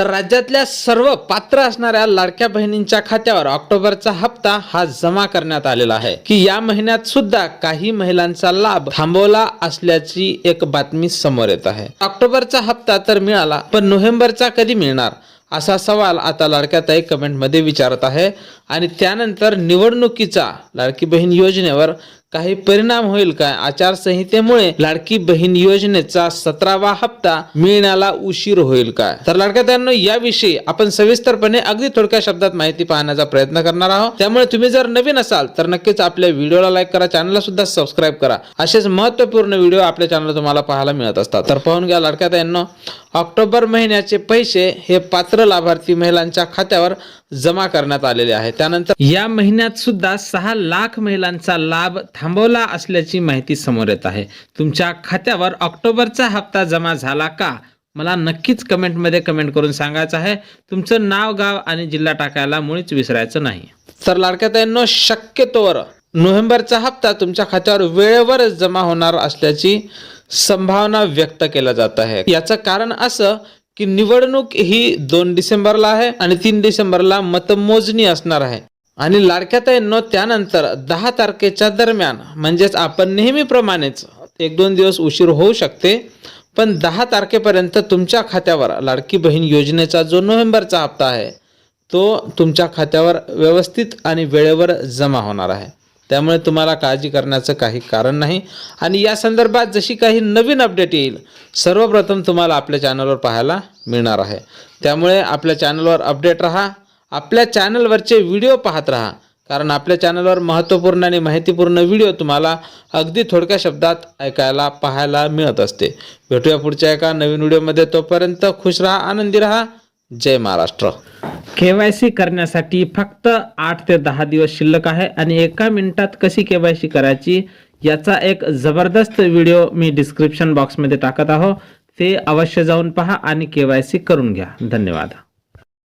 तर राज्यातल्या सर्व पात्र असणाऱ्या लाडक्या बहिणींच्या खात्यावर ऑक्टोबरचा हप्ता हा जमा करण्यात आलेला आहे. की या महिन्यात सुद्धा काही महिलांचा लाभ थांबवला असल्याची एक बातमी समोर येत आहे. ऑक्टोबरचा हप्ता तर मिळाला पण नोव्हेंबरचा कधी मिळणार? असा सवाल आता लाडक्या ताई कमेंटमध्ये विचारत आहे. आणि त्यानंतर निवडणुकीचा लाडकी बहीण योजनेवर काही परिणाम होईल काय? आचारसंहितेमुळे लाडकी बहीण योजनेचा सतरावा हप्ता मिळण्याला उशीर होईल काय? तर लाडक्या त्यांना याविषयी आपण सविस्तरपणे अगदी थोडक्या शब्दात माहिती पाहण्याचा प्रयत्न करणार आहोत. त्यामुळे तुम्ही जर नवीन असाल तर नक्कीच आपल्या व्हिडिओला लाईक करा चॅनलला सुद्धा सबस्क्राईब करा. असेच महत्त्वपूर्ण व्हिडिओ आपल्या चॅनलला तुम्हाला पाहायला मिळत असतात. तर पाहून घ्या लाडक्या त्यांना ऑक्टोबर महिन्याचे पैसे हे पात्र लाभार्थी महिलांच्या खात्यावर जमा करण्यात आलेले आहे. त्यानंतर या महिन्यात सुद्धा सहा लाख महिलांचा लाभ थांबवला असल्याची माहिती समोर येत आहे. तुमच्या खात्यावर ऑक्टोबरचा हप्ता जमा झाला का? मला नक्कीच कमेंटमध्ये कमेंट करून सांगायचं आहे. तुमचं नाव गाव आणि जिल्हा टाकायला मुळीच विसरायचं नाही. तर लाडक्या ताईंनो शक्यतोवर नोव्हेंबरचा हप्ता तुमच्या खात्यावर वेळेवर जमा होणार असल्याची संभावना व्यक्त केला जात आहे. याचं कारण असं की निवडणूक ही दोन डिसेंबरला आहे आणि तीन डिसेंबरला मतमोजणी असणार आहे. आणि लाडक्या त्यानंतर दहा तारखेच्या दरम्यान म्हणजेच आपण नेहमीप्रमाणेच एक दोन दिवस उशीर होऊ शकते पण दहा तारखेपर्यंत तुमच्या खात्यावर लाडकी बहीण योजनेचा जो नोव्हेंबरचा हप्ता आहे तो तुमच्या खात्यावर व्यवस्थित आणि वेळेवर जमा होणार आहे. त्यामुळे तुम्हाला काळजी करण्याचं काही कारण नाही. आणि या संदर्भात जशी काही नवीन अपडेट येईल सर्वप्रथम तुम्हाला आपल्या चॅनलवर पाहायला मिळणार आहे. त्यामुळे आपल्या चॅनलवर अपडेट राहा आपल्या चॅनलवरचे व्हिडिओ पाहत राहा कारण आपल्या चॅनलवर महत्त्वपूर्ण आणि माहितीपूर्ण व्हिडिओ तुम्हाला अगदी थोडक्या शब्दात ऐकायला पाहायला मिळत असते. भेटूया पुढच्या एका नवीन व्हिडिओमध्ये तोपर्यंत खुश राहा आनंदी राहा. जय महाराष्ट्र. के वाय सी करण्यासाठी फक्त आठ ते दहा दिवस शिल्लक आहे आणि एका मिनिटात कशी के वाय सी करायची याचा एक जबरदस्त व्हिडिओ मी डिस्क्रिप्शन बॉक्समध्ये टाकत आहो. ते अवश्य जाऊन पहा आणि के वाय सी करून घ्या. धन्यवाद.